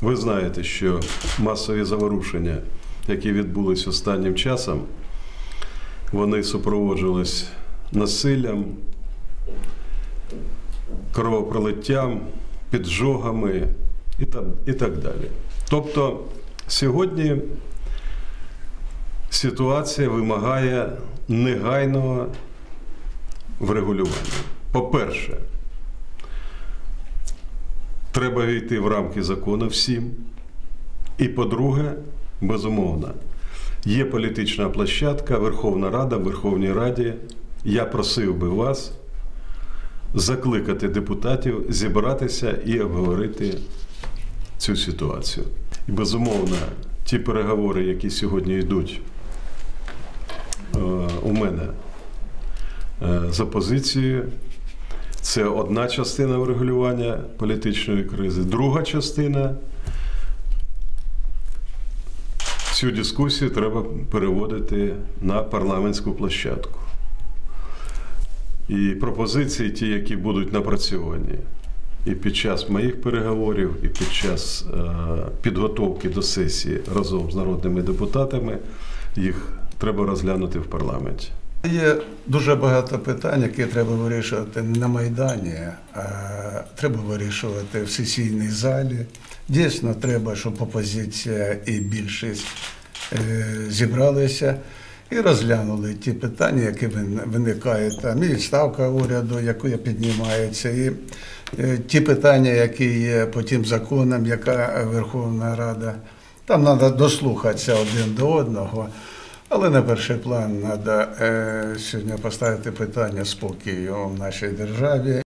Ви знаєте, що масові заворушення, які відбулись останнім часом, вони супроводжувались насиллям, кровопролиттям, піджогами і, там, і так далі. Тобто сьогодні ситуація вимагає негайного врегулювання. По-перше, треба війти в рамки закону всім. І по-друге, безумовно, є політична площадка, Верховна Рада, в Верховній Раді. Я просив би вас закликати депутатів зібратися і обговорити цю ситуацію. І безумовно, ті переговори, які сьогодні йдуть е, у мене е, за позицією, це одна частина врегулювання політичної кризи. Друга частина цю дискусію треба переводити на парламентську площадку. І пропозиції, ті, які будуть напрацьовані і під час моїх переговорів, і під час е, підготовки до сесії разом з народними депутатами, їх треба розглянути в парламенті. Є дуже багато питань, які треба вирішувати не на Майдані, а треба вирішувати в сесійній залі. Дійсно, треба, щоб опозиція і більшість е, зібралися і розглянули ті питання, які вин- виникають там, і відставка уряду, яку піднімається, і е, ті питання, які є по тим законам, яка Верховна Рада. Там треба дослухатися один до одного. Але на перший план треба сьогодні поставити питання спокою в нашій державі.